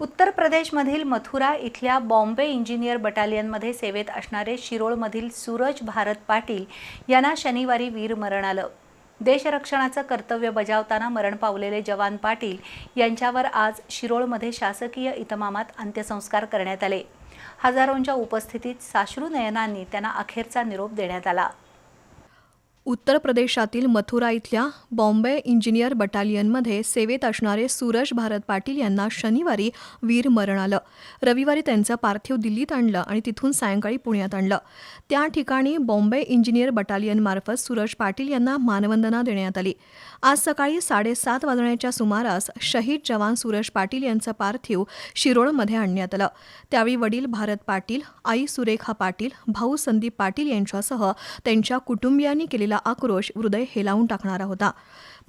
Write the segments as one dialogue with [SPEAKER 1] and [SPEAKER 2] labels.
[SPEAKER 1] उत्तर प्रदेशमधील मथुरा इथल्या बॉम्बे इंजिनियर बटालियनमध्ये सेवेत असणारे शिरोळमधील सूरज भारत पाटील यांना शनिवारी वीरमरण आलं. देशरक्षणाचं कर्तव्य बजावताना मरण पावलेले जवान पाटील यांच्यावर आज शिरोळमध्ये शासकीय इतमामात अंत्यसंस्कार करण्यात आले. हजारोंच्या उपस्थितीत साश्रू नयनांनी त्यांना अखेरचा निरोप देण्यात आला.
[SPEAKER 2] उत्तर प्रदेशातील मथुरा इथल्या बॉम्बे इंजिनियर बटालियनमध्ये सेवेत असणारे सूरज भारत पाटील यांना शनिवारी वीर मरण आलं. रविवारी त्यांचं पार्थिव दिल्लीत आणलं आणि तिथून सायंकाळी पुण्यात आणलं. त्या ठिकाणी बॉम्बे इंजिनियर बटालियनमार्फत सूरज पाटील यांना मानवंदना देण्यात आली. आज सकाळी साडेसात वाजण्याच्या सुमारास शहीद जवान सूरज पाटील यांचं पार्थिव शिरोळमध्ये आणण्यात आलं. त्यावेळी वडील भारत पाटील आई सुरेखा पाटील भाऊ संदीप पाटील यांच्यासह त्यांच्या कुटुंबियांनी केलेला आक्रोश हृदय हेलावून टाकणारा होता.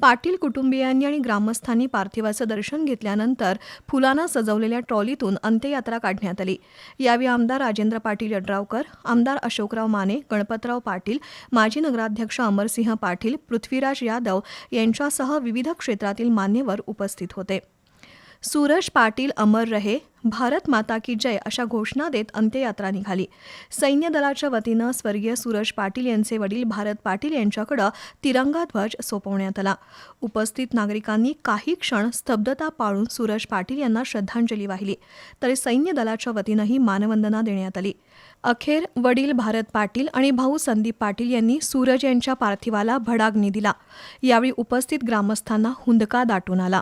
[SPEAKER 2] पाटील कुटुंबियांनी आणि ग्रामस्थांनी पार्थिवाचं दर्शन घेतल्यानंतर फुलांना सजवलेल्या ट्रॉलीतून अंत्ययात्रा काढण्यात आली. यावेळी आमदार राजेंद्र पाटील यड्रावकर आमदार अशोकराव माने गणपतराव पाटील माजी नगराध्यक्ष अमरसिंह पाटील पृथ्वीराज यादव यांच्यासह विविध क्षेत्रातील मान्यवर उपस्थित होते. सूरज पाटील अमर रहे भारत माता की जय अशा घोषणा देत अंत्ययात्रा निघाली. सैन्य दलाच्या वतीनं स्वर्गीय सूरज पाटील यांचे वडील भारत पाटील यांच्याकडं तिरंगा ध्वज सोपवण्यात आला. उपस्थित नागरिकांनी काही क्षण स्तब्धता पाळून सूरज पाटील यांना श्रद्धांजली वाहिली. तरी सैन्य दलाच्या वतीनंही मानवंदना देण्यात आली. अखेर वडील भारत पाटील आणि भाऊ संदीप पाटील यांनी सूरज यांच्या पार्थिवाला भडाग्नी दिला यावेळी उपस्थित ग्रामस्थांना हुंदका दाटून आला.